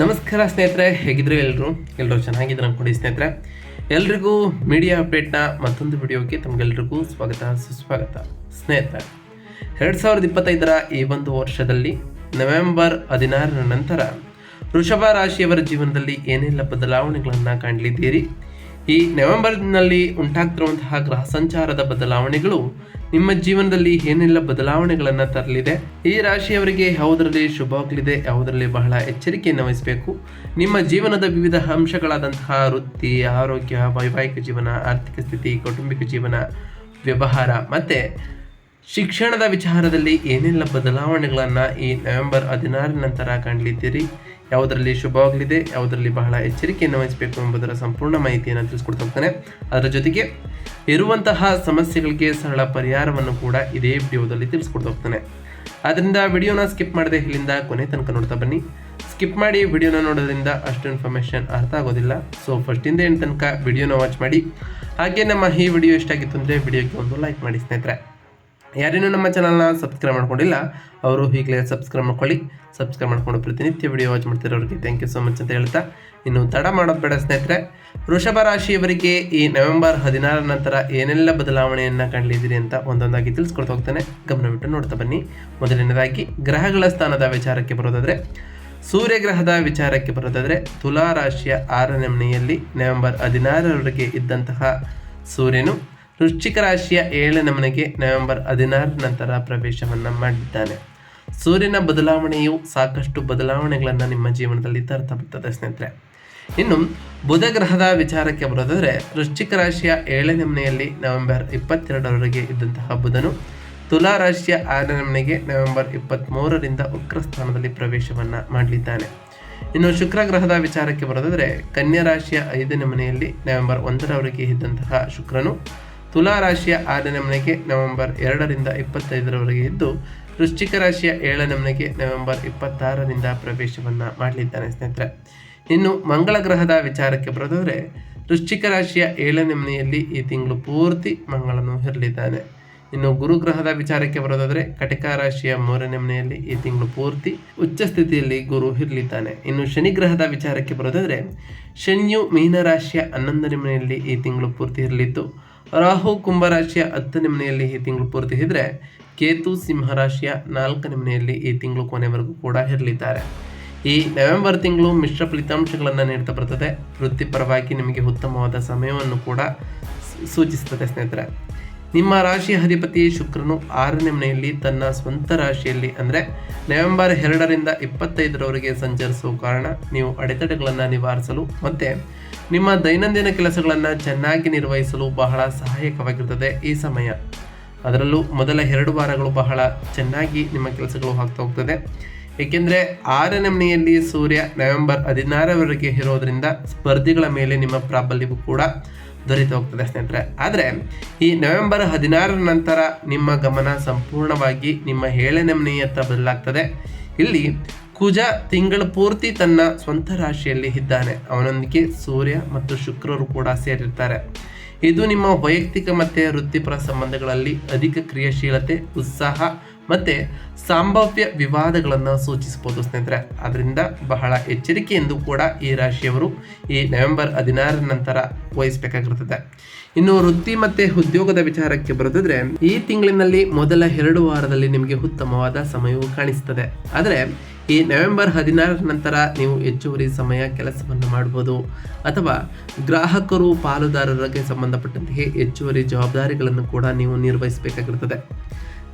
ನಮಸ್ಕಾರ ಸ್ನೇಹಿತರೆ, ಹೇಗಿದ್ರು ಎಲ್ಲರೂ ಎಲ್ಲರೂ ಚೆನ್ನಾಗಿದ್ರೆ ಅನ್ಕೊಂಡು ಸ್ನೇಹಿತರೆ. ಎಲ್ರಿಗೂ ಮೀಡಿಯಾ ಅಪ್ಡೇಟ್ನ ಮತ್ತೊಂದು ವಿಡಿಯೋಗೆ ತಮಗೆಲ್ರಿಗೂ ಸ್ವಾಗತ, ಸುಸ್ವಾಗತ. ಸ್ನೇಹಿತರೆ, ಎರಡು ಸಾವಿರದ ಇಪ್ಪತ್ತೈದರ ಈ ಒಂದು ವರ್ಷದಲ್ಲಿ ನವೆಂಬರ್ ಹದಿನಾರರ ನಂತರ ವೃಷಭ ರಾಶಿಯವರ ಜೀವನದಲ್ಲಿ ಏನೆಲ್ಲ ಬದಲಾವಣೆಗಳನ್ನು ಕಾಣಲಿದ್ದೀರಿ? ಈ ನವೆಂಬರ್ನಲ್ಲಿ ಉಂಟಾಗ್ತಿರುವಂತಹ ಗ್ರಹ ಸಂಚಾರದ ಬದಲಾವಣೆಗಳು ನಿಮ್ಮ ಜೀವನದಲ್ಲಿ ಏನೆಲ್ಲ ಬದಲಾವಣೆಗಳನ್ನು ತರಲಿದೆ? ಈ ರಾಶಿಯವರಿಗೆ ಯಾವುದರಲ್ಲಿ ಶುಭವಾಗಲಿದೆ ಯಾವುದರಲ್ಲಿ ಬಹಳ ಎಚ್ಚರಿಕೆಯನ್ನು ವಹಿಸಬೇಕು? ನಿಮ್ಮ ಜೀವನದ ವಿವಿಧ ಅಂಶಗಳಾದಂತಹ ವೃತ್ತಿ, ಆರೋಗ್ಯ, ವೈವಾಹಿಕ ಜೀವನ, ಆರ್ಥಿಕ ಸ್ಥಿತಿ, ಕೌಟುಂಬಿಕ ಜೀವನ, ವ್ಯವಹಾರ ಮತ್ತು ಶಿಕ್ಷಣದ ವಿಚಾರದಲ್ಲಿ ಏನೆಲ್ಲ ಬದಲಾವಣೆಗಳನ್ನು ಈ ನವೆಂಬರ್ ಹದಿನಾರರ ನಂತರ ಕಾಣಲಿದ್ದೀರಿ ಯಾವುದರಲ್ಲಿ ಶುಭವಾಗಲಿದೆ ಯಾವುದರಲ್ಲಿ ಬಹಳ ಎಚ್ಚರಿಕೆಯನ್ನು ವಹಿಸಬೇಕು ಎಂಬುದರ ಸಂಪೂರ್ಣ ಮಾಹಿತಿಯನ್ನು ತಿಳಿಸ್ಕೊಡ್ತಾ ಹೋಗ್ತಾನೆ ಅದರ ಜೊತೆಗೆ ಇರುವಂತಹ ಸಮಸ್ಯೆಗಳಿಗೆ ಸರಳ ಪರಿಹಾರವನ್ನು ಕೂಡ ಇದೇ ವಿಡಿಯೋದಲ್ಲಿ ತಿಳಿಸ್ಕೊಡ್ತಾ ಹೋಗ್ತಾನೆ. ಆದ್ದರಿಂದ ವಿಡಿಯೋನ ಸ್ಕಿಪ್ ಮಾಡದೆ ಇಲ್ಲಿಂದ ಕೊನೆ ತನಕ ನೋಡ್ತಾ ಬನ್ನಿ. ಸ್ಕಿಪ್ ಮಾಡಿ ವಿಡಿಯೋನ ನೋಡೋದ್ರಿಂದ ಅಷ್ಟು ಇನ್ಫಾರ್ಮೇಷನ್ ಅರ್ಥ ಆಗೋದಿಲ್ಲ. ಸೊ ಫಸ್ಟಿಂದ ಏನು ತನಕ ವಿಡಿಯೋನ ವಾಚ್ ಮಾಡಿ. ಹಾಗೆ ನಮ್ಮ ಈ ವಿಡಿಯೋ ಇಷ್ಟ ಆಗಿತ್ತು ಅಂದರೆ ವಿಡಿಯೋಗೆ ಒಂದು ಲೈಕ್ ಮಾಡಿ ಸ್ನೇಹಿತರೆ. ಯಾರೇನೂ ನಮ್ಮ ಚಾನಲ್ನ ಸಬ್ಸ್ಕ್ರೈಬ್ ಮಾಡ್ಕೊಂಡಿಲ್ಲ, ಅವರು ಈಗಲೇ ಸಬ್ಸ್ಕ್ರೈಬ್ ಮಾಡ್ಕೊಳ್ಳಿ. ಸಬ್ಸ್ಕ್ರೈಬ್ ಮಾಡ್ಕೊಂಡು ಪ್ರತಿನಿತ್ಯ ವಿಡಿಯೋ ವಾಚ್ ಮಾಡ್ತಿರೋರಿಗೆ ಥ್ಯಾಂಕ್ ಯು ಸೋ ಮಚ್ ಅಂತ ಹೇಳ್ತಾ, ಇನ್ನು ತಡ ಮಾಡೋದು ಬೇಡ ಸ್ನೇಹಿತರೆ. ವೃಷಭ ರಾಶಿಯವರಿಗೆ ಈ ನವೆಂಬರ್ ಹದಿನಾರರ ನಂತರ ಏನೆಲ್ಲ ಬದಲಾವಣೆಯನ್ನು ಕಾಣಲಿದ್ದೀರಿ ಅಂತ ಒಂದೊಂದಾಗಿ ತಿಳಿಸ್ಕೊಡ್ತಾ ಹೋಗ್ತಾನೆ. ಗಮನವಿಟ್ಟು ನೋಡ್ತಾ ಬನ್ನಿ. ಮೊದಲನೇದಾಗಿ ಗ್ರಹಗಳ ಸ್ಥಾನದ ವಿಚಾರಕ್ಕೆ ಬರೋದಾದರೆ, ಸೂರ್ಯಗ್ರಹದ ವಿಚಾರಕ್ಕೆ ಬರೋದಾದರೆ, ತುಲಾ ರಾಶಿಯ ಆರನೇ ಮನೆಯಲ್ಲಿ ನವೆಂಬರ್ ಹದಿನಾರರವರೆಗೆ ಇದ್ದಂತಹ ಸೂರ್ಯನು ವೃಶ್ಚಿಕ ರಾಶಿಯ ಏಳನೇ ಮನೆಗೆ ನವೆಂಬರ್ ಹದಿನಾರು ನಂತರ ಪ್ರವೇಶವನ್ನು ಮಾಡಿದ್ದಾನೆ. ಸೂರ್ಯನ ಬದಲಾವಣೆಯು ಸಾಕಷ್ಟು ಬದಲಾವಣೆಗಳನ್ನು ನಿಮ್ಮ ಜೀವನದಲ್ಲಿ ತರ್ತಬಿಡ್ತದೆ ಸ್ನೇಹಿತರೆ. ಇನ್ನು ಬುಧ ಗ್ರಹದ ವಿಚಾರಕ್ಕೆ ಬರೋದಾದರೆ, ವೃಶ್ಚಿಕ ರಾಶಿಯ ಏಳನೇ ಮನೆಯಲ್ಲಿ ನವೆಂಬರ್ ಇಪ್ಪತ್ತೆರಡರವರೆಗೆ ಇದ್ದಂತಹ ಬುಧನು ತುಲಾ ರಾಶಿಯ ಆರನೇ ಮನೆಗೆ ನವೆಂಬರ್ ಇಪ್ಪತ್ತ್ಮೂರರಿಂದ ಉಗ್ರ ಸ್ಥಾನದಲ್ಲಿ ಪ್ರವೇಶವನ್ನು ಮಾಡಲಿದ್ದಾನೆ. ಇನ್ನು ಶುಕ್ರ ಗ್ರಹದ ವಿಚಾರಕ್ಕೆ ಬರೋದಾದರೆ, ಕನ್ಯಾ ರಾಶಿಯ ಐದನೇ ಮನೆಯಲ್ಲಿ ನವೆಂಬರ್ ಒಂದರವರೆಗೆ ಇದ್ದಂತಹ ಶುಕ್ರನು ತುಲಾ ರಾಶಿಯ ಆರನೇ ಮನೆಗೆ ನವೆಂಬರ್ ಎರಡರಿಂದ ಇಪ್ಪತ್ತೈದರವರೆಗೆ ಇದ್ದು, ವೃಶ್ಚಿಕ ರಾಶಿಯ ಏಳನೇ ಮನೆಗೆ ನವೆಂಬರ್ ಇಪ್ಪತ್ತಾರರಿಂದ ಪ್ರವೇಶವನ್ನು ಮಾಡಲಿದ್ದಾನೆ ಸ್ನೇಹಿತರೆ. ಇನ್ನು ಮಂಗಳ ಗ್ರಹದ ವಿಚಾರಕ್ಕೆ ಬರೋದಾದರೆ, ವೃಶ್ಚಿಕ ರಾಶಿಯ ಏಳನೇ ಮನೆಯಲ್ಲಿ ಈ ತಿಂಗಳು ಪೂರ್ತಿ ಮಂಗಳನು ಇರಲಿದ್ದಾನೆ. ಇನ್ನು ಗುರು ಗ್ರಹದ ವಿಚಾರಕ್ಕೆ ಬರೋದಾದರೆ, ಕಟಕ ರಾಶಿಯ ಮೂರನೇ ಮನೆಯಲ್ಲಿ ಈ ತಿಂಗಳು ಪೂರ್ತಿ ಉಚ್ಚ ಸ್ಥಿತಿಯಲ್ಲಿ ಗುರು ಇರಲಿದ್ದಾನೆ. ಇನ್ನು ಶನಿ ಗ್ರಹದ ವಿಚಾರಕ್ಕೆ ಬರೋದಾದರೆ, ಶನಿಯು ಮೀನರಾಶಿಯ ಹನ್ನೊಂದನೇ ಮನೆಯಲ್ಲಿ ಈ ತಿಂಗಳು ಪೂರ್ತಿ ಇರಲಿದ್ದು ರಾಹು ಕುಂಭರಾಶಿಯ ಹತ್ತನೇ ಮನೆಯಲ್ಲಿ ಈ ತಿಂಗಳು ಪೂರ್ತಿ ಇದ್ದರೆ ಕೇತು ಸಿಂಹರಾಶಿಯ ನಾಲ್ಕನೇ ಮನೆಯಲ್ಲಿ ಈ ತಿಂಗಳು ಕೊನೆವರೆಗೂ ಕೂಡ ಇರಲಿದ್ದಾರೆ. ಈ ನವೆಂಬರ್ ತಿಂಗಳು ಮಿಶ್ರ ಫಲಿತಾಂಶಗಳನ್ನು ನೀಡ್ತಾ ಬರ್ತದೆ. ವೃತ್ತಿಪರವಾಗಿ ನಿಮಗೆ ಉತ್ತಮವಾದ ಸಮಯವನ್ನು ಕೂಡ ಸೂಚಿಸುತ್ತದೆ ಸ್ನೇಹಿತರೆ. ನಿಮ್ಮ ರಾಶಿ ಅಧಿಪತಿ ಶುಕ್ರನು ಆರನೇ ಮನೆಯಲ್ಲಿ ತನ್ನ ಸ್ವಂತ ರಾಶಿಯಲ್ಲಿ ಅಂದರೆ ನವೆಂಬರ್ ಎರಡರಿಂದ ಇಪ್ಪತ್ತೈದರವರೆಗೆ ಸಂಚರಿಸುವ ಕಾರಣ ನೀವು ಅಡೆತಡೆಗಳನ್ನು ನಿವಾರಿಸಲು ಮತ್ತು ನಿಮ್ಮ ದೈನಂದಿನ ಕೆಲಸಗಳನ್ನು ಚೆನ್ನಾಗಿ ನಿರ್ವಹಿಸಲು ಬಹಳ ಸಹಾಯಕವಾಗಿರುತ್ತದೆ ಈ ಸಮಯ. ಅದರಲ್ಲೂ ಮೊದಲ ಎರಡು ವಾರಗಳು ಬಹಳ ಚೆನ್ನಾಗಿ ನಿಮ್ಮ ಕೆಲಸಗಳು ಆಗ್ತಾ ಹೋಗ್ತದೆ. ಏಕೆಂದರೆ ಆರನೇ ಮನೆಯಲ್ಲಿ ಸೂರ್ಯ ನವೆಂಬರ್ ಹದಿನಾರವರೆಗೆ ಇರೋದರಿಂದ ಸ್ಪರ್ಧಿಗಳ ಮೇಲೆ ನಿಮ್ಮ ಪ್ರಾಬಲ್ಯವು ಕೂಡ ದೊರೆತು ಹೋಗ್ತದೆ ಸ್ನೇಹಿತರೆ. ಆದರೆ ಈ ನವೆಂಬರ್ ಹದಿನಾರರ ನಂತರ ನಿಮ್ಮ ಗಮನ ಸಂಪೂರ್ಣವಾಗಿ ನಿಮ್ಮ ಏಳನೇ ಮನೆಯತ್ತ ಬದಲಾಗ್ತದೆ. ಇಲ್ಲಿ ಕುಜ ತಿಂಗಳ ಪೂರ್ತಿ ತನ್ನ ಸ್ವಂತ ರಾಶಿಯಲ್ಲಿ ಇದ್ದಾನೆ. ಅವನೊಂದಿಗೆ ಸೂರ್ಯ ಮತ್ತು ಶುಕ್ರರು ಕೂಡ ಸೇರಿರ್ತಾರೆ. ಇದು ನಿಮ್ಮ ವೈಯಕ್ತಿಕ ಮತ್ತು ವೃತ್ತಿಪರ ಸಂಬಂಧಗಳಲ್ಲಿ ಅಧಿಕ ಕ್ರಿಯಾಶೀಲತೆ, ಉತ್ಸಾಹ ಮತ್ತು ಸಂಭಾವ್ಯ ವಿವಾದಗಳನ್ನು ಸೂಚಿಸಬಹುದು ಸ್ನೇಹಿತರೆ. ಅದರಿಂದ ಬಹಳ ಎಚ್ಚರಿಕೆಯೆಂದು ಕೂಡ ಈ ರಾಶಿಯವರು ಈ ನವೆಂಬರ್ ಹದಿನಾರರ ನಂತರ ವಹಿಸಬೇಕಾಗಿರ್ತದೆ. ಇನ್ನು ವೃತ್ತಿ ಮತ್ತು ಉದ್ಯೋಗದ ವಿಚಾರಕ್ಕೆ ಬರೋದಾದ್ರೆ ಈ ತಿಂಗಳಿನಲ್ಲಿ ಮೊದಲ ಎರಡು ವಾರದಲ್ಲಿ ನಿಮಗೆ ಉತ್ತಮವಾದ ಸಮಯವು ಕಾಣಿಸ್ತದೆ. ಆದರೆ ಈ ನವೆಂಬರ್ ಹದಿನಾರರ ನಂತರ ನೀವು ಹೆಚ್ಚುವರಿ ಸಮಯ ಕೆಲಸವನ್ನು ಮಾಡ್ಬೋದು ಅಥವಾ ಗ್ರಾಹಕರು ಪಾಲುದಾರರಿಗೆ ಸಂಬಂಧಪಟ್ಟಂತೆ ಹೆಚ್ಚುವರಿ ಜವಾಬ್ದಾರಿಗಳನ್ನು ಕೂಡ ನೀವು ನಿರ್ವಹಿಸಬೇಕಾಗಿರ್ತದೆ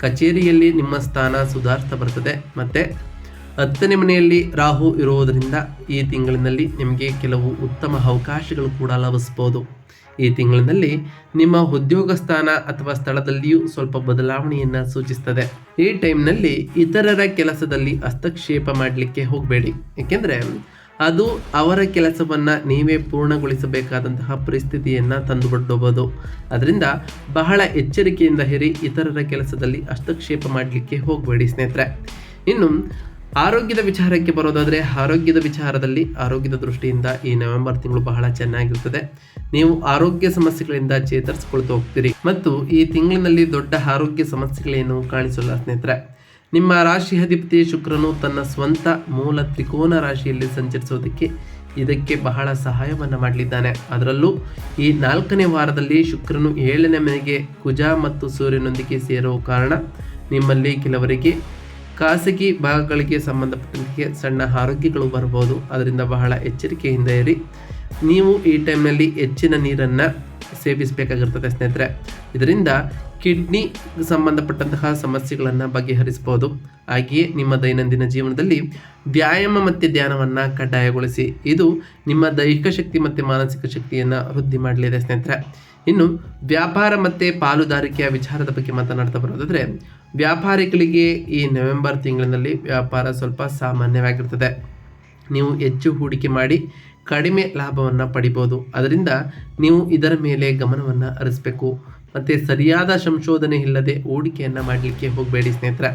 ಕಚೇರಿಯಲ್ಲಿ ನಿಮ್ಮ ಸ್ಥಾನ ಸುಧಾರಿಸ್ತಾ ಬರ್ತದೆ ಮತ್ತು ಹತ್ತನೇ ಮನೆಯಲ್ಲಿ ರಾಹು ಇರುವುದರಿಂದ ಈ ತಿಂಗಳಿನಲ್ಲಿ ನಿಮಗೆ ಕೆಲವು ಉತ್ತಮ ಅವಕಾಶಗಳು ಕೂಡ ಲಭಿಸ್ಬೋದು ಈ ತಿಂಗಳಿನಲ್ಲಿ ನಿಮ್ಮ ಉದ್ಯೋಗ ಸ್ಥಾನ ಅಥವಾ ಸ್ಥಳದಲ್ಲಿಯೂ ಸ್ವಲ್ಪ ಬದಲಾವಣೆಯನ್ನು ಸೂಚಿಸ್ತದೆ. ಈ ಟೈಮ್ನಲ್ಲಿ ಇತರರ ಕೆಲಸದಲ್ಲಿ ಹಸ್ತಕ್ಷೇಪ ಮಾಡಲಿಕ್ಕೆ ಹೋಗಬೇಡಿ. ಏಕೆಂದರೆ ಅದು ಅವರ ಕೆಲಸವನ್ನು ನೀವೇ ಪೂರ್ಣಗೊಳಿಸಬೇಕಾದಂತಹ ಪರಿಸ್ಥಿತಿಯನ್ನು ತಂದುಕೊಡ್ಬೋದು. ಅದರಿಂದ ಬಹಳ ಎಚ್ಚರಿಕೆಯಿಂದ ಹೇರಿ ಇತರರ ಕೆಲಸದಲ್ಲಿ ಹಸ್ತಕ್ಷೇಪ ಮಾಡಲಿಕ್ಕೆ ಹೋಗಬೇಡಿ ಸ್ನೇಹಿತರೆ. ಇನ್ನು ಆರೋಗ್ಯದ ವಿಚಾರಕ್ಕೆ ಬರೋದಾದರೆ ಆರೋಗ್ಯದ ವಿಚಾರದಲ್ಲಿ ಆರೋಗ್ಯದ ದೃಷ್ಟಿಯಿಂದ ಈ ನವೆಂಬರ್ ತಿಂಗಳು ಬಹಳ ಚೆನ್ನಾಗಿರುತ್ತದೆ ನೀವು ಆರೋಗ್ಯ ಸಮಸ್ಯೆಗಳಿಂದ ಚೇತರಿಸಿಕೊಳ್ತಾ ಹೋಗ್ತೀರಿ. ಮತ್ತು ಈ ತಿಂಗಳಿನಲ್ಲಿ ದೊಡ್ಡ ಆರೋಗ್ಯ ಸಮಸ್ಯೆಗಳೇನು ಕಾಣಿಸಲ್ಲ ಸ್ನೇಹಿತರೆ. ನಿಮ್ಮ ರಾಶಿ ಅಧಿಪತಿ ಶುಕ್ರನು ತನ್ನ ಸ್ವಂತ ಮೂಲ ತ್ರಿಕೋನ ರಾಶಿಯಲ್ಲಿ ಸಂಚರಿಸೋದಕ್ಕೆ ಇದಕ್ಕೆ ಬಹಳ ಸಹಾಯವನ್ನು ಮಾಡಲಿದ್ದಾನೆ. ಅದರಲ್ಲೂ ಈ ನಾಲ್ಕನೇ ವಾರದಲ್ಲಿ ಶುಕ್ರನು ಏಳನೇ ಮನೆಗೆ ಕುಜ ಮತ್ತು ಸೂರ್ಯನೊಂದಿಗೆ ಸೇರುವ ಕಾರಣ ನಿಮ್ಮಲ್ಲಿ ಕೆಲವರಿಗೆ ಖಾಸಗಿ ಭಾಗಗಳಿಗೆ ಸಂಬಂಧಪಟ್ಟಂತೆ ಸಣ್ಣ ಆರೋಗ್ಯಗಳು ಬರಬಹುದು. ಅದರಿಂದ ಬಹಳ ಎಚ್ಚರಿಕೆಯಿಂದ ಇರಿ. ನೀವು ಈ ಟೈಮ್ನಲ್ಲಿ ಹೆಚ್ಚಿನ ನೀರನ್ನು ಸೇವಿಸಬೇಕಾಗಿರ್ತದೆ ಸ್ನೇಹಿತರೆ. ಇದರಿಂದ ಕಿಡ್ನಿ ಸಂಬಂಧಪಟ್ಟಂತಹ ಸಮಸ್ಯೆಗಳನ್ನು ಬಗೆಹರಿಸಬಹುದು. ಹಾಗೆಯೇ ನಿಮ್ಮ ದೈನಂದಿನ ಜೀವನದಲ್ಲಿ ವ್ಯಾಯಾಮ ಮತ್ತು ಧ್ಯಾನವನ್ನು ಕಡ್ಡಾಯಗೊಳಿಸಿ. ಇದು ನಿಮ್ಮ ದೈಹಿಕ ಶಕ್ತಿ ಮತ್ತು ಮಾನಸಿಕ ಶಕ್ತಿಯನ್ನು ವೃದ್ಧಿ ಮಾಡಲಿದೆ ಸ್ನೇಹಿತರೆ. ಇನ್ನು ವ್ಯಾಪಾರ ಮತ್ತು ಪಾಲುದಾರಿಕೆಯ ವಿಚಾರದ ಬಗ್ಗೆ ಮಾತನಾಡ್ತಾ ಬರೋದಾದರೆ ವ್ಯಾಪಾರಿಗಳಿಗೆ ಈ ನವೆಂಬರ್ ತಿಂಗಳಿನಲ್ಲಿ ವ್ಯಾಪಾರ ಸ್ವಲ್ಪ ಸಾಮಾನ್ಯವಾಗಿರ್ತದೆ. ನೀವು ಹೆಚ್ಚು ಹೂಡಿಕೆ ಮಾಡಿ ಕಡಿಮೆ ಲಾಭವನ್ನು ಪಡಿಬೋದು. ಅದರಿಂದ ನೀವು ಇದರ ಮೇಲೆ ಗಮನವನ್ನು ಹರಿಸಬೇಕು. ಮತ್ತು ಸರಿಯಾದ ಸಂಶೋಧನೆ ಇಲ್ಲದೆ ಹೂಡಿಕೆಯನ್ನು ಮಾಡಲಿಕ್ಕೆ ಹೋಗಬೇಡಿ ಸ್ನೇಹಿತರೆ.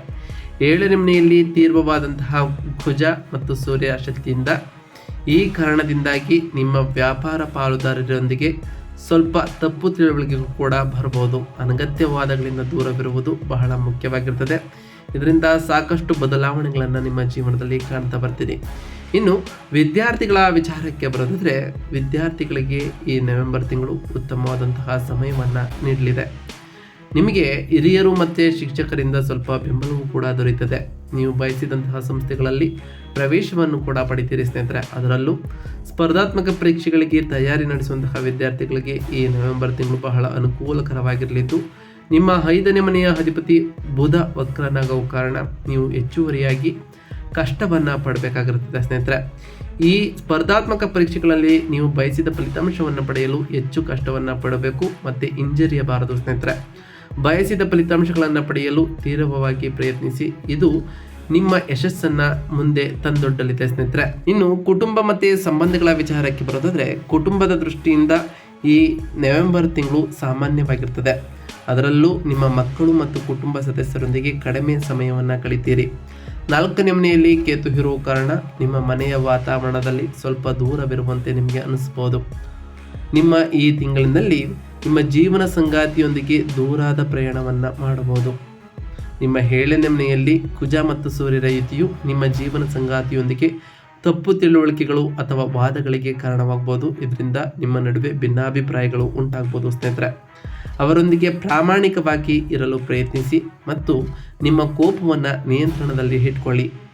ಏಳನೇ ಮನೆಯಲ್ಲಿ ತೀವ್ರವಾದಂತಹ ಭುಜ ಮತ್ತು ಸೂರ್ಯ ಶಕ್ತಿಯಿಂದ ಈ ಕಾರಣದಿಂದಾಗಿ ನಿಮ್ಮ ವ್ಯಾಪಾರ ಪಾಲುದಾರರೊಂದಿಗೆ ಸ್ವಲ್ಪ ತಪ್ಪು ತಿಳುವಳಿಕೆಗೂ ಕೂಡ ಬರಬಹುದು. ಅನಗತ್ಯವಾದಗಳಿಂದ ದೂರವಿರುವುದು ಬಹಳ ಮುಖ್ಯವಾಗಿರ್ತದೆ. ಇದರಿಂದ ಸಾಕಷ್ಟು ಬದಲಾವಣೆಗಳನ್ನು ನಿಮ್ಮ ಜೀವನದಲ್ಲಿ ಕಾಣ್ತಾ ಬರ್ತೀರಿ. ಇನ್ನು ವಿದ್ಯಾರ್ಥಿಗಳ ವಿಚಾರಕ್ಕೆ ಬರೋದಿದ್ರೆ, ವಿದ್ಯಾರ್ಥಿಗಳಿಗೆ ಈ ನವೆಂಬರ್ ತಿಂಗಳು ಉತ್ತಮವಾದಂತಹ ಸಮಯವನ್ನು ನೀಡಲಿದೆ. ನಿಮಗೆ ಹಿರಿಯರು ಮತ್ತು ಶಿಕ್ಷಕರಿಂದ ಸ್ವಲ್ಪ ಬೆಂಬಲವೂ ಕೂಡ ದೊರೆಯುತ್ತದೆ ನೀವು ಬಯಸಿದಂತಹ ಸಂಸ್ಥೆಗಳಲ್ಲಿ ಪ್ರವೇಶವನ್ನು ಕೂಡ ಪಡಿತೀರಿ ಸ್ನೇಹಿತರೆ. ಅದರಲ್ಲೂ ಸ್ಪರ್ಧಾತ್ಮಕ ಪರೀಕ್ಷೆಗಳಿಗೆ ತಯಾರಿ ನಡೆಸುವಂತಹ ವಿದ್ಯಾರ್ಥಿಗಳಿಗೆ ಈ ನವೆಂಬರ್ ತಿಂಗಳು ಬಹಳ ಅನುಕೂಲಕರವಾಗಿರಲಿದ್ದು, ನಿಮ್ಮ ಐದನೇ ಮನೆಯ ಅಧಿಪತಿ ಬುಧ ವಕ್ರನಾಗುವ ಕಾರಣ ನೀವು ಹೆಚ್ಚುವರಿಯಾಗಿ ಕಷ್ಟವನ್ನು ಪಡಬೇಕಾಗಿರುತ್ತದೆ ಸ್ನೇಹಿತರೆ. ಈ ಸ್ಪರ್ಧಾತ್ಮಕ ಪರೀಕ್ಷೆಗಳಲ್ಲಿ ನೀವು ಬಯಸಿದ ಫಲಿತಾಂಶವನ್ನು ಪಡೆಯಲು ಹೆಚ್ಚು ಕಷ್ಟವನ್ನು ಪಡಬೇಕು, ಮತ್ತು ಹಿಂಜರಿಯಬಾರದು ಸ್ನೇಹಿತರೆ. ಬಯಸಿದ ಫಲಿತಾಂಶಗಳನ್ನು ಪಡೆಯಲು ತೀವ್ರವಾಗಿ ಪ್ರಯತ್ನಿಸಿ. ಇದು ನಿಮ್ಮ ಯಶಸ್ಸನ್ನು ಮುಂದೆ ತಂದೊಡ್ಡಲಿದೆ ಸ್ನೇಹಿತರೆ. ಇನ್ನು ಕುಟುಂಬ ಮತ್ತು ಸಂಬಂಧಗಳ ವಿಚಾರಕ್ಕೆ ಬರೋದಾದರೆ, ಕುಟುಂಬದ ದೃಷ್ಟಿಯಿಂದ ಈ ನವೆಂಬರ್ ತಿಂಗಳು ಸಾಮಾನ್ಯವಾಗಿರ್ತದೆ. ಅದರಲ್ಲೂ ನಿಮ್ಮ ಮಕ್ಕಳು ಮತ್ತು ಕುಟುಂಬ ಸದಸ್ಯರೊಂದಿಗೆ ಕಡಿಮೆ ಸಮಯವನ್ನು ಕಳಿತೀರಿ. ನಾಲ್ಕನೇ ಮನೆಯಲ್ಲಿ ಕೇತು ಇರುವ ಕಾರಣ ನಿಮ್ಮ ಮನೆಯ ವಾತಾವರಣದಲ್ಲಿ ಸ್ವಲ್ಪ ದೂರವಿರುವಂತೆ ನಿಮಗೆ ಅನಿಸ್ಬೋದು. ನಿಮ್ಮ ಈ ತಿಂಗಳಿನಲ್ಲಿ ನಿಮ್ಮ ಜೀವನ ಸಂಗಾತಿಯೊಂದಿಗೆ ದೂರಾದ ಪ್ರಯಾಣವನ್ನು ಮಾಡಬಹುದು. ನಿಮ್ಮ ಏಳನೇ ಮನೆಯಲ್ಲಿ ಕುಜ ಮತ್ತು ಸೂರ್ಯರ ಯುತಿಯು ನಿಮ್ಮ ಜೀವನ ಸಂಗಾತಿಯೊಂದಿಗೆ ತಪ್ಪು ತಿಳುವಳಿಕೆಗಳು ಅಥವಾ ವಾದಗಳಿಗೆ ಕಾರಣವಾಗಬಹುದು. ಇದರಿಂದ ನಿಮ್ಮ ನಡುವೆ ಭಿನ್ನಾಭಿಪ್ರಾಯಗಳು ಉಂಟಾಗ್ಬೋದು ಸ್ನೇಹಿತರೆ. ಅವರೊಂದಿಗೆ ಪ್ರಾಮಾಣಿಕವಾಗಿ ಇರಲು ಪ್ರಯತ್ನಿಸಿ ಮತ್ತು ನಿಮ್ಮ ಕೋಪವನ್ನು ನಿಯಂತ್ರಣದಲ್ಲಿ ಇಟ್ಕೊಳ್ಳಿ.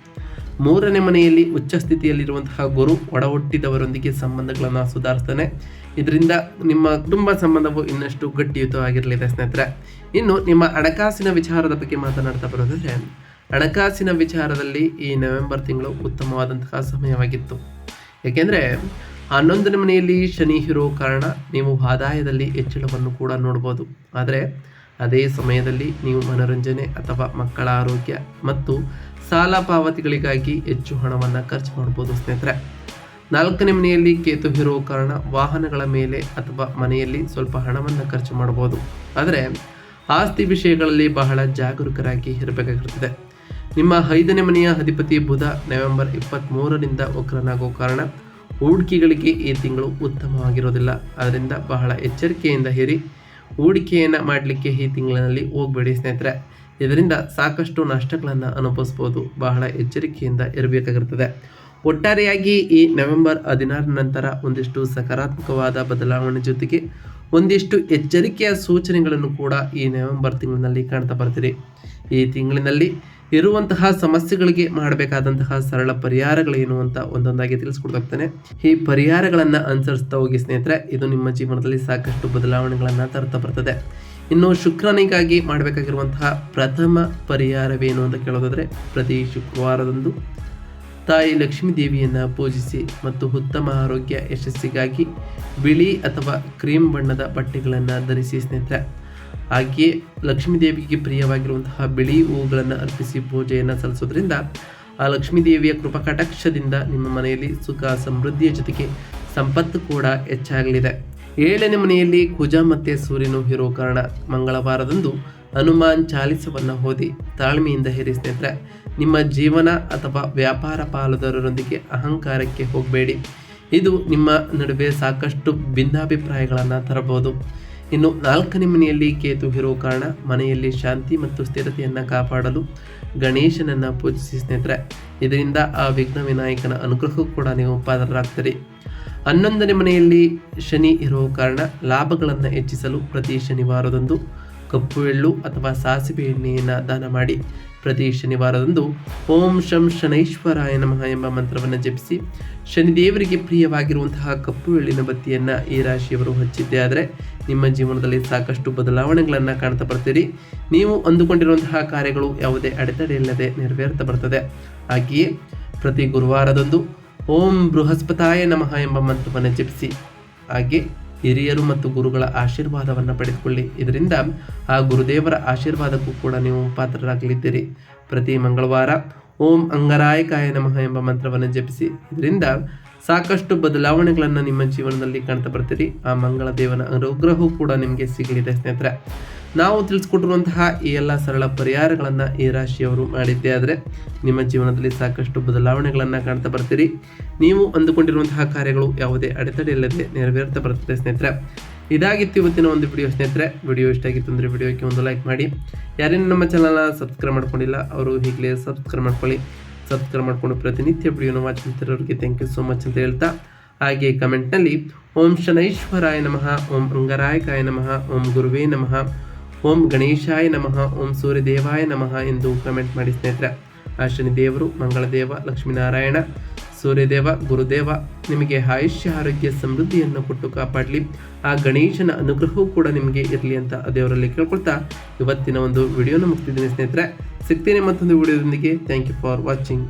ಮೂರನೇ ಮನೆಯಲ್ಲಿ ಉಚ್ಚ ಸ್ಥಿತಿಯಲ್ಲಿರುವಂತಹ ಗುರು ಒಡ ಹುಟ್ಟಿದವರೊಂದಿಗೆ ಸಂಬಂಧಗಳನ್ನು ಸುಧಾರಿಸ್ತಾನೆ. ಇದರಿಂದ ನಿಮ್ಮ ಕುಟುಂಬ ಸಂಬಂಧವು ಇನ್ನಷ್ಟು ಗಟ್ಟಿಯುತವಾಗಿರಲಿದೆ ಸ್ನೇಹಿತರೆ. ಇನ್ನು ನಿಮ್ಮ ಹಣಕಾಸಿನ ವಿಚಾರದ ಬಗ್ಗೆ ಮಾತನಾಡ್ತಾ ಬರೋದಾದರೆ, ಹಣಕಾಸಿನ ವಿಚಾರದಲ್ಲಿ ಈ ನವೆಂಬರ್ ತಿಂಗಳು ಉತ್ತಮವಾದಂತಹ ಸಮಯವಾಗಿತ್ತು. ಏಕೆಂದರೆ, ಹನ್ನೊಂದನೇ ಮನೆಯಲ್ಲಿ ಶನಿ ಇರೋ ಕಾರಣ ನೀವು ಆದಾಯದಲ್ಲಿ ಹೆಚ್ಚಳವನ್ನು ಕೂಡ ನೋಡ್ಬೋದು. ಆದರೆ ಅದೇ ಸಮಯದಲ್ಲಿ ನೀವು ಮನೋರಂಜನೆ ಅಥವಾ ಮಕ್ಕಳ ಆರೋಗ್ಯ ಮತ್ತು ಸಾಲ ಪಾವತಿಗಳಿಗಾಗಿ ಹೆಚ್ಚು ಹಣವನ್ನು ಖರ್ಚು ಮಾಡ್ಬೋದು ಸ್ನೇಹಿತರೆ. ನಾಲ್ಕನೇ ಮನೆಯಲ್ಲಿ ಕೇತು ಇರುವ ಕಾರಣ ವಾಹನಗಳ ಮೇಲೆ ಅಥವಾ ಮನೆಯಲ್ಲಿ ಸ್ವಲ್ಪ ಹಣವನ್ನು ಖರ್ಚು ಮಾಡ್ಬೋದು. ಆದರೆ ಆಸ್ತಿ ವಿಷಯಗಳಲ್ಲಿ ಬಹಳ ಜಾಗರೂಕರಾಗಿ ಇರಬೇಕಾಗಿರುತ್ತದೆ ನಿಮ್ಮ ಐದನೇ ಮನೆಯ ಅಧಿಪತಿ ಬುಧ ನವೆಂಬರ್ ಇಪ್ಪತ್ತ್ಮೂರರಿಂದ ವಕ್ರನಾಗುವ ಕಾರಣ ಹೂಡಿಕೆಗಳಿಗೆ ಈ ತಿಂಗಳು ಉತ್ತಮವಾಗಿರೋದಿಲ್ಲ. ಅದರಿಂದ ಬಹಳ ಎಚ್ಚರಿಕೆಯಿಂದ ಇರಿ. ಹೂಡಿಕೆಯನ್ನು ಮಾಡಲಿಕ್ಕೆ ಈ ತಿಂಗಳಿನಲ್ಲಿ ಹೋಗಬೇಡಿ ಸ್ನೇಹಿತರೆ. ಇದರಿಂದ ಸಾಕಷ್ಟು ನಷ್ಟಗಳನ್ನು ಅನುಭವಿಸ್ಬೋದು. ಬಹಳ ಎಚ್ಚರಿಕೆಯಿಂದ ಇರಬೇಕಾಗಿರ್ತದೆ. ಒಟ್ಟಾರೆಯಾಗಿ ಈ ನವೆಂಬರ್ ಹದಿನಾರ ನಂತರ ಒಂದಿಷ್ಟು ಸಕಾರಾತ್ಮಕವಾದ ಬದಲಾವಣೆ ಜೊತೆಗೆ ಒಂದಿಷ್ಟು ಎಚ್ಚರಿಕೆಯ ಸೂಚನೆಗಳನ್ನು ಕೂಡ ಈ ನವೆಂಬರ್ ತಿಂಗಳಿನಲ್ಲಿ ಕಾಣ್ತಾ ಬರ್ತೀರಿ. ಈ ತಿಂಗಳಿನಲ್ಲಿ ಇರುವಂತಹ ಸಮಸ್ಯೆಗಳಿಗೆ ಮಾಡಬೇಕಾದಂತಹ ಸರಳ ಪರಿಹಾರಗಳೇನು ಅಂತ ಒಂದೊಂದಾಗಿ ತಿಳಿಸ್ಕೊಡ್ತಾನೆ ಈ ಪರಿಹಾರಗಳನ್ನು ಅನುಸರಿಸ್ತಾ ಹೋಗಿ ಸ್ನೇಹಿತರೆ, ಇದು ನಿಮ್ಮ ಜೀವನದಲ್ಲಿ ಸಾಕಷ್ಟು ಬದಲಾವಣೆಗಳನ್ನು ತರ್ತಾ ಬರ್ತದೆ. ಇನ್ನು ಶುಕ್ರನಿಗಾಗಿ ಮಾಡಬೇಕಾಗಿರುವಂತಹ ಪ್ರಥಮ ಪರಿಹಾರವೇನು ಅಂತ ಕೇಳೋದಾದರೆ, ಪ್ರತಿ ಶುಕ್ರವಾರದಂದು ತಾಯಿ ಲಕ್ಷ್ಮೀ ದೇವಿಯನ್ನು ಪೂಜಿಸಿ ಮತ್ತು ಉತ್ತಮ ಆರೋಗ್ಯ ಯಶಸ್ಸಿಗಾಗಿ ಬಿಳಿ ಅಥವಾ ಕ್ರೀಮ್ ಬಣ್ಣದ ಬಟ್ಟೆಗಳನ್ನು ಧರಿಸಿ ಸ್ನೇಹಿತರೆ ಹಾಗೆಯೇ ಲಕ್ಷ್ಮೀದೇವಿಗೆ ಪ್ರಿಯವಾಗಿರುವಂತಹ ಬಿಳಿ ಹೂಗಳನ್ನು ಅರ್ಪಿಸಿ ಪೂಜೆಯನ್ನು ಸಲ್ಲಿಸೋದ್ರಿಂದ ಆ ಲಕ್ಷ್ಮೀ ದೇವಿಯ ಕೃಪಕಟಾಕ್ಷದಿಂದ ನಿಮ್ಮ ಮನೆಯಲ್ಲಿ ಸುಖ ಸಮೃದ್ಧಿಯ ಜೊತೆಗೆ ಸಂಪತ್ತು ಕೂಡ ಹೆಚ್ಚಾಗಲಿದೆ. ಏಳನೇ ಮನೆಯಲ್ಲಿ ಕುಜ ಮತ್ತು ಸೂರ್ಯನು ಇರೋ ಕಾರಣ ಮಂಗಳವಾರದಂದು ಹನುಮಾನ್ ಚಾಲಿಸವನ್ನು ಓದಿ ತಾಳ್ಮೆಯಿಂದ ಹೇರಿ ನಿಮ್ಮ ಜೀವನ ಅಥವಾ ವ್ಯಾಪಾರ ಪಾಲುದಾರರೊಂದಿಗೆ ಅಹಂಕಾರಕ್ಕೆ ಹೋಗಬೇಡಿ. ಇದು ನಿಮ್ಮ ನಡುವೆ ಸಾಕಷ್ಟು ಭಿನ್ನಾಭಿಪ್ರಾಯಗಳನ್ನು ತರಬಹುದು. ಇನ್ನು ನಾಲ್ಕನೇ ಮನೆಯಲ್ಲಿ ಕೇತು ಇರೋ ಕಾರಣ ಮನೆಯಲ್ಲಿ ಶಾಂತಿ ಮತ್ತು ಸ್ಥಿರತೆಯನ್ನು ಕಾಪಾಡಲು ಗಣೇಶನನ್ನು ಪೂಜಿಸಿ ಸ್ನೇಹಿತರೆ, ಇದರಿಂದ ಆ ವಿಘ್ನ ವಿನಾಯಕನ ಅನುಗ್ರಹಕ್ಕೂ ಕೂಡ ನೀವು ಪಾತ್ರರಾಗ್ತೀರಿ. ಹನ್ನೊಂದನೇ ಮನೆಯಲ್ಲಿ ಶನಿ ಇರೋ ಕಾರಣ ಲಾಭಗಳನ್ನು ಹೆಚ್ಚಿಸಲು ಪ್ರತಿ ಶನಿವಾರದಂದು ಕಪ್ಪು ಎಳ್ಳು ಅಥವಾ ಸಾಸಿವೆ ಎಣ್ಣೆಯನ್ನು ದಾನ ಮಾಡಿ. ಪ್ರತಿ ಶನಿವಾರದಂದು ಓಂ ಶಂ ಶನೈಶ್ವರಾಯ ನಮಃ ಎಂಬ ಮಂತ್ರವನ್ನು ಜಪಿಸಿ ಶನಿದೇವರಿಗೆ ಪ್ರಿಯವಾಗಿರುವಂತಹ ಕಪ್ಪು ಎಳ್ಳಿನ ಬತ್ತಿಯನ್ನು ಈ ರಾಶಿಯವರು ಹಚ್ಚಿದ್ದೇ. ಆದರೆ ನಿಮ್ಮ ಜೀವನದಲ್ಲಿ ಸಾಕಷ್ಟು ಬದಲಾವಣೆಗಳನ್ನು ಕಾಣ್ತಾ ಬರ್ತೀರಿ. ನೀವು ಅಂದುಕೊಂಡಿರುವಂತಹ ಕಾರ್ಯಗಳು ಯಾವುದೇ ಅಡೆತಡೆ ಇಲ್ಲದೆ ನೆರವೇರ್ತಾ ಬರ್ತದೆ. ಹಾಗೆಯೇ ಪ್ರತಿ ಗುರುವಾರದಂದು ಓಂ ಬೃಹಸ್ಪತಾಯ ನಮಃ ಎಂಬ ಮಂತ್ರವನ್ನು ಜಪಿಸಿ. ಹಾಗೆ ಹಿರಿಯರು ಮತ್ತು ಗುರುಗಳ ಆಶೀರ್ವಾದವನ್ನು ಪಡೆದುಕೊಳ್ಳಿ. ಇದರಿಂದ ಆ ಗುರುದೇವರ ಆಶೀರ್ವಾದಕ್ಕೂ ಕೂಡ ನೀವು ಪಾತ್ರರಾಗಲಿದ್ದೀರಿ. ಪ್ರತಿ ಮಂಗಳವಾರ ಓಂ ಅಂಗರಾಯಕಾಯ ನಮಃ ಎಂಬ ಮಂತ್ರವನ್ನು ಜಪಿಸಿ. ಇದರಿಂದ ಸಾಕಷ್ಟು ಬದಲಾವಣೆಗಳನ್ನು ನಿಮ್ಮ ಜೀವನದಲ್ಲಿ ಕಾಣ್ತಾ ಬರ್ತೀರಿ. ಆ ಮಂಗಳ ದೇವನ ಅನುಗ್ರಹವೂ ಕೂಡ ನಿಮಗೆ ಸಿಗಲಿದೆ ಸ್ನೇಹಿತರೆ. ನಾವು ತಿಳಿಸ್ಕೊಟ್ಟಿರುವಂತಹ ಈ ಎಲ್ಲ ಸರಳ ಪರಿಹಾರಗಳನ್ನು ಈ ರಾಶಿಯವರು ಮಾಡಿದ್ದೇ ಆದರೆ ನಿಮ್ಮ ಜೀವನದಲ್ಲಿ ಸಾಕಷ್ಟು ಬದಲಾವಣೆಗಳನ್ನು ಕಾಣ್ತಾ ಬರ್ತೀರಿ. ನೀವು ಅಂದುಕೊಂಡಿರುವಂತಹ ಕಾರ್ಯಗಳು ಯಾವುದೇ ಅಡೆತಡೆ ಇಲ್ಲದೆ ನೆರವೇರ್ತಾ ಬರುತ್ತದೆ ಸ್ನೇಹಿತರೆ. ಇದಾಗಿತ್ತು ಇವತ್ತಿನ ಒಂದು ವಿಡಿಯೋ ಸ್ನೇಹಿತರೆ. ವಿಡಿಯೋ ಇಷ್ಟ ಆಗಿತ್ತು ಅಂದರೆ ವಿಡಿಯೋಕ್ಕೆ ಒಂದು ಲೈಕ್ ಮಾಡಿ. ಯಾರೇನು ನಮ್ಮ ಚಾನಲ್ನ ಸಬ್ಸ್ಕ್ರೈಬ್ ಮಾಡ್ಕೊಂಡಿಲ್ಲ, ಅವರು ಈಗಲೇ ಸಬ್ಸ್ಕ್ರೈಬ್ ಮಾಡ್ಕೊಳ್ಳಿ. ಸಬ್ಸ್ಕ್ರೈಬ್ ಮಾಡಿಕೊಂಡು ಪ್ರತಿನಿತ್ಯ ವಿಡಿಯೋನ ವಾಚ್ ಮಾಡ್ತಿರೋರಿಗೆ ಥ್ಯಾಂಕ್ ಯು ಸೋ ಮಚ್ ಅಂತ ಹೇಳ್ತಾ. ಹಾಗೆ ಕಮೆಂಟ್ನಲ್ಲಿ ಓಂ ಶನೈಶ್ವರಾಯ ನಮಃ, ಓಂ ಅಂಗರಾಯಕಾಯ ನಮಃ, ಓಂ ಗುರುವೇ ನಮಃ, ಓಂ ಗಣೇಶಾಯ ನಮಃ, ಓಂ ಸೂರ್ಯದೇವಾಯ ನಮಃ ಎಂದು ಕಮೆಂಟ್ ಮಾಡಿ ಸ್ನೇಹಿತರೆ. ಆ ಶನಿದೇವರು ಮಂಗಳದೇವ, ಲಕ್ಷ್ಮೀನಾರಾಯಣ ಸೂರ್ಯದೇವ, ಗುರುದೇವ, ನಿಮಗೆ ಆಯುಷ್ಯ, ಆರೋಗ್ಯ, ಸಮೃದ್ಧಿಯನ್ನು ಕೊಟ್ಟು ಕಾಪಾಡಲಿ. ಆ ಗಣೇಶನ ಅನುಗ್ರಹವೂ ಕೂಡ ನಿಮಗೆ ಇರಲಿ ಅಂತ ದೇವರಲ್ಲಿ ಕೇಳ್ಕೊಳ್ತಾ ಇವತ್ತಿನ ಒಂದು ವಿಡಿಯೋನ ಮುಗ್ತಿದ್ದೀನಿ ಸ್ನೇಹಿತರೆ. ಸಿಗ್ತೀನಿ ಮತ್ತೊಂದು ವಿಡಿಯೋದೊಂದಿಗೆ. Thank you for watching